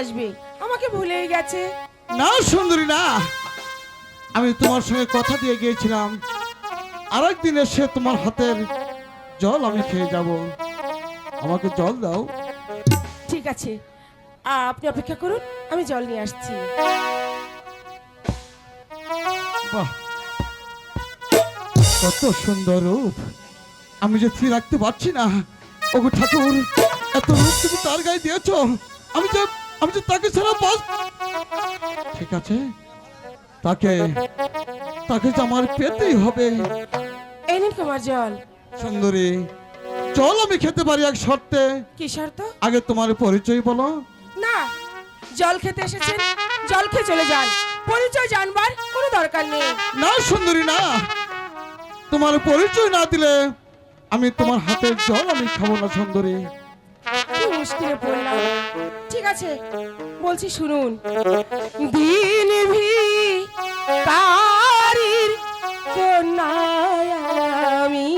আসবে। আমাকে ভুলেই গেছে। না সুন্দরী না। আমি তোমার সঙ্গে কথা দিয়ে গিয়েছিলাম। আরেকদিন এসে তোমার হাতের জল আমি খেয়ে যাব। আমাকে জল দাও। ঠিক আছে। আপনি অপেক্ষা করুন আমি জল নিয়ে আসছি। বাহ। কত সুন্দর রূপ। আমি যে স্থির রাখতে পারছি না। ওগো ঠাকুর এত রূপ তুমি তার গায়ে দিয়েছ। আমি যে আমি যে তাকে ছাড়া বাস ঠিক আছে? তাকে তাকে যে আমার পেতেই হবে। এই নিন কুমার জল। সুন্দরী চল আমি খেতে পারি এক শর্তে। কি শর্ত? আগে তোমার পরিচয় বলো। না জল খেতে এসেছেন জল খেয়ে চলে যান। পরিচয় জানবার কোনো দরকার নেই। না সুন্দরী না। তোমার পরিচয় না দিলে আমি তোমার হাতের জল আমি খাব না সুন্দরী। মুশকিলে পড়লাম। ঠিক আছে বলছি শুনুন। দিন ভি কারির কন্যায় আমি।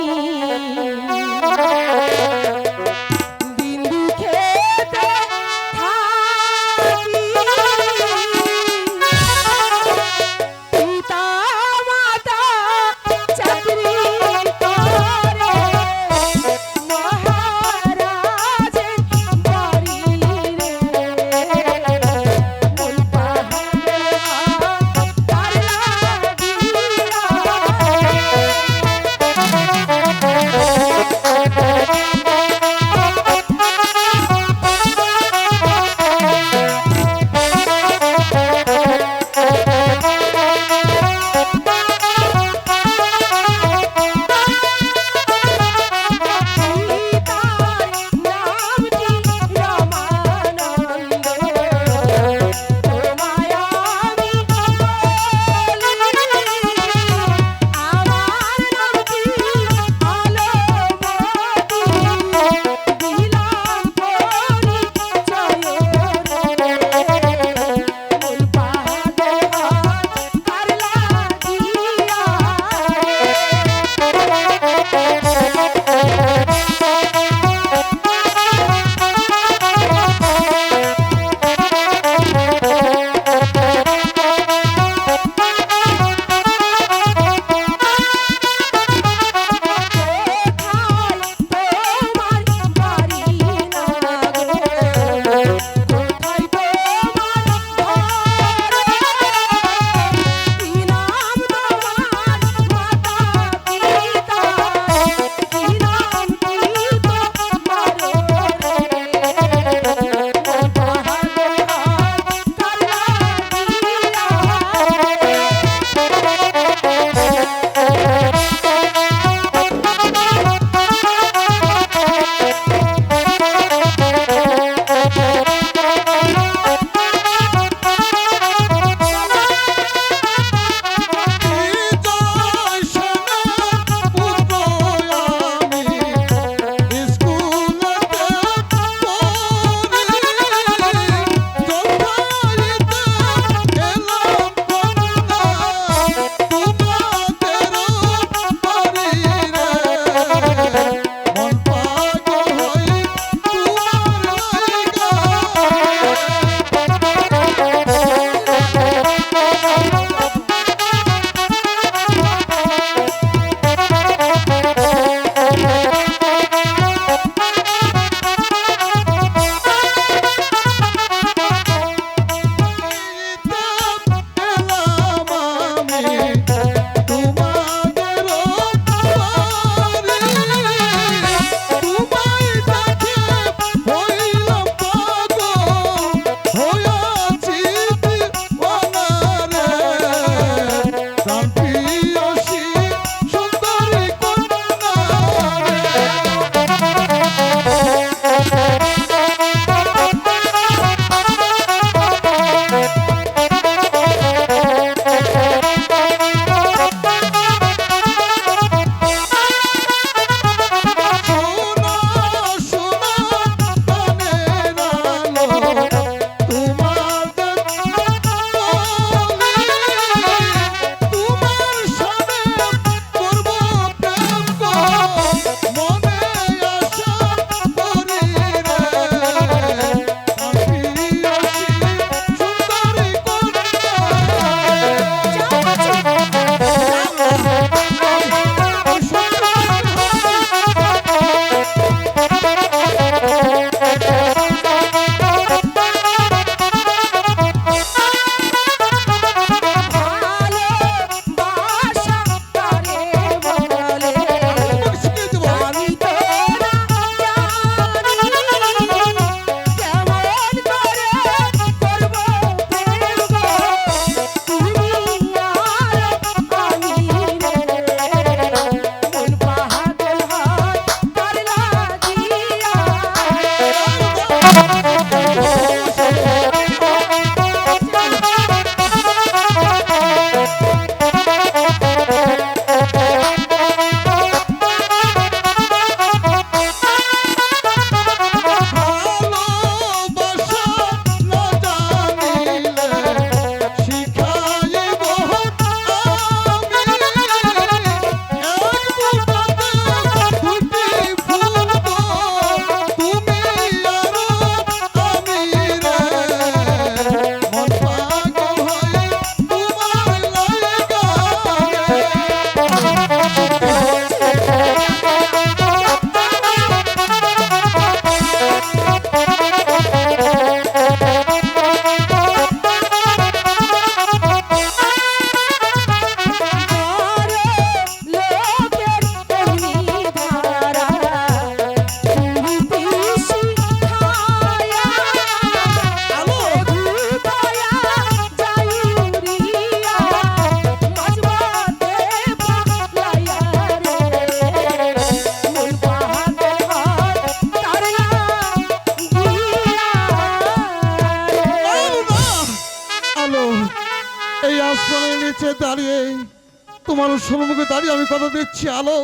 তোমার সম্মুখে দাঁড়িয়ে আমি কথা দিচ্ছি আলো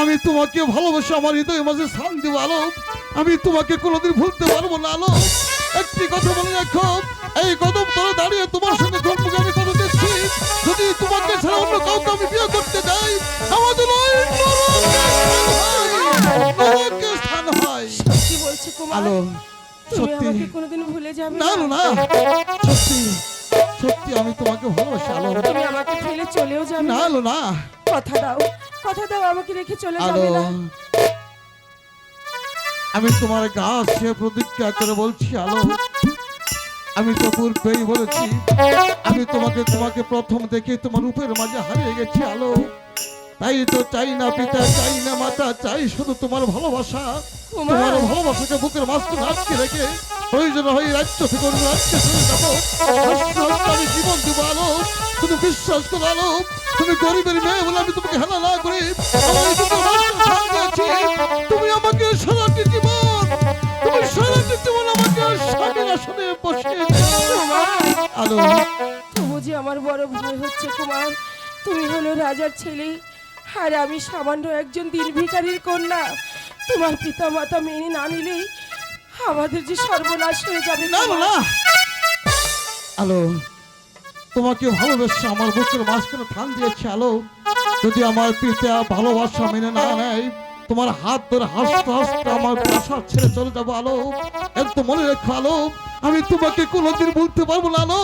আমি তোমাকে ভালোবাসি আমার হৃদয় মাঝে স্থান দিব আলো আমি তোমাকে কোনোদিন ভুলতে পারব না আলো একটি কথা মনে রাখো এই কদম তলে দাঁড়িয়ে তোমার সঙ্গে সম্মুখে আমি কথা দিচ্ছি। যদি তোমাকে ছাড়া অন্য কাউকে আমি বিয়ে করতে যাই আমাদের স্থান হয়। বলছে আলো সত্যি। কোনোদিন ভুলে যাবে না। না না। সত্যি। সত্যি আমি তোমাকে ভালোবাসি আলো। তুমি আমাকে ফেলে চলেও যাবে না আলো না। কথা দাও কথা দাও আমাকে রেখে চলে যাবে না। আমি তোমার সে প্রতিজ্ঞা করে বলছি আলো। আমি তো পূর্বেই বলেছি আমি তোমাকে তোমাকে প্রথম দেখে তোমার রূপের মাঝে হারিয়ে গেছি আলো। তাই তো চাই না পিতা চাই না মাতা চাই শুধু তোমার ভালোবাসা। তোমার ভালোবাসাকে বুকের মাঝখানে আটকে রেখে প্রয়োজন হয় রাজ্য থেকে অন্য রাজ্যে চলে যাব আমি জীবন দেবো আলো, তুমি বিশ্বাস করো আলো, তুমি গরিবের মেয়ে বলে আমি তোমাকে হেলা না করি। তুমি আমাকে সারাটি জীবন, তুমি সারাটি জীবন আমাকে স্বামীর আসনে। কুমার আলো তবু যে আমার বড় ভয় হচ্ছে কুমার, তুমি হলো রাজার ছেলে আর আমি সামান্য একজন দিন ভিখারির কন্যা তোমার পিতা মাতা মেনে না নিলে আমাদের যে সর্বনাশ হয়ে যাবে না না। আলো তোমাকে ভালোবেসে আমার বুকের মাঝখানে থান দিয়েছে আলো। যদি আমার পিতা ভালোবাসা মেনে না নেয় তোমার হাত ধরে হাসতে হাসতে আমার প্রাসাদ ছেড়ে চলে যাব আলো। একটু মনে রেখো আলো আমি তোমাকে কোনোদিন ভুলতে পারব না আলো।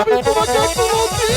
আমি তোমাকে কোনোদিন